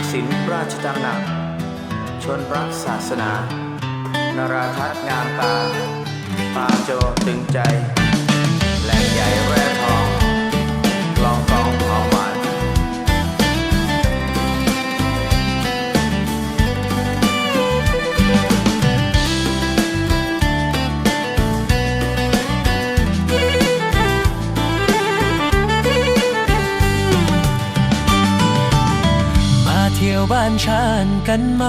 กษิณราชตำหนัก ชนรักศาสนา นราทัศงามตา ปาโจตึงใจ แหลงใหญ่แร่ทอง บ้านฉันกันไหม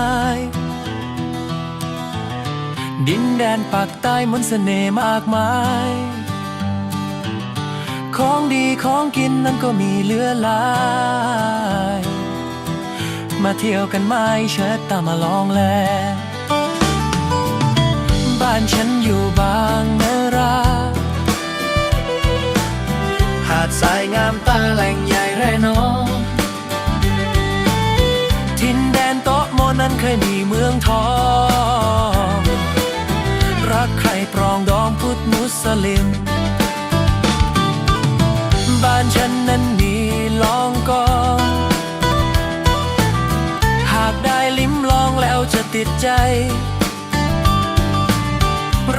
ดินแดนปากใต้มนต์เสน่ห์มากมาย ของดีของกินนั้นก็มีเหลือหลาย มาเที่ยวกันไหมเชิดตามมาลองแล บ้านฉันอยู่บางนารา หาดทรายงามตาแหล่งใหญ่แร่นองทิน เคยมีเมืองทอง รักใครปรองดองพุทธมุสลิม บ้านฉันนั้นมีลองกองหากได้ลิ้มลองแล้วจะติดใจ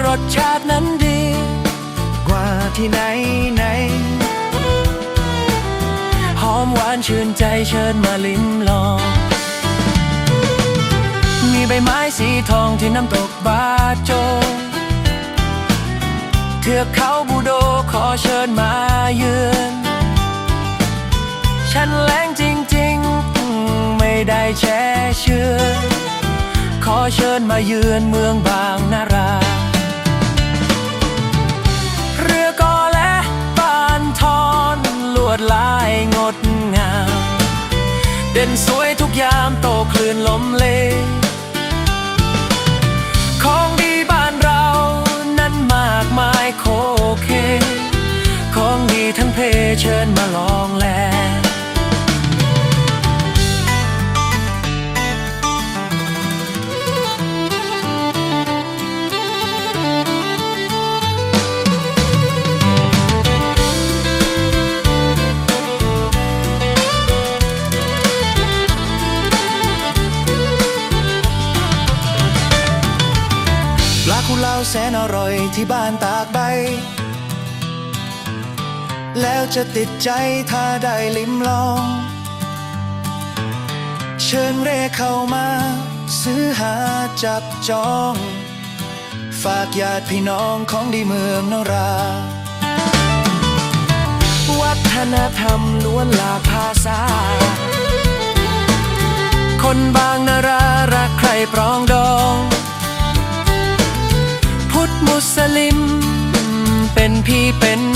รสชาตินั้นดี กว่าที่ไหนไหน หอมหวานชื่นใจเชิญมาลิ้มลอง สีทองที่น้ำตกบาโจ เทือกเขาบูโดขอเชิญมาเยือน ฉันแรงจริงๆ ไม่ได้แช่เชื่อ ขอเชิญมาเยือนเมืองบางนาราเรือกอและบานทอนลวดลายงดงาม เด่นสวยทุกยามโตคลื่นลมเล ปลาคูเลาแสนอร่อยที่บ้านตากใบ แล้วจะติดใจถ้าได้ลิ้มลอง เชิญเร่เข้ามา ซื้อหาจับจอง ฝากญาติพี่น้องของดีเมืองนรา วัฒนธรรมล้วนหลากภาษา คนบางนารารักใครปรองดอง ลิม เป็นพี่เป็น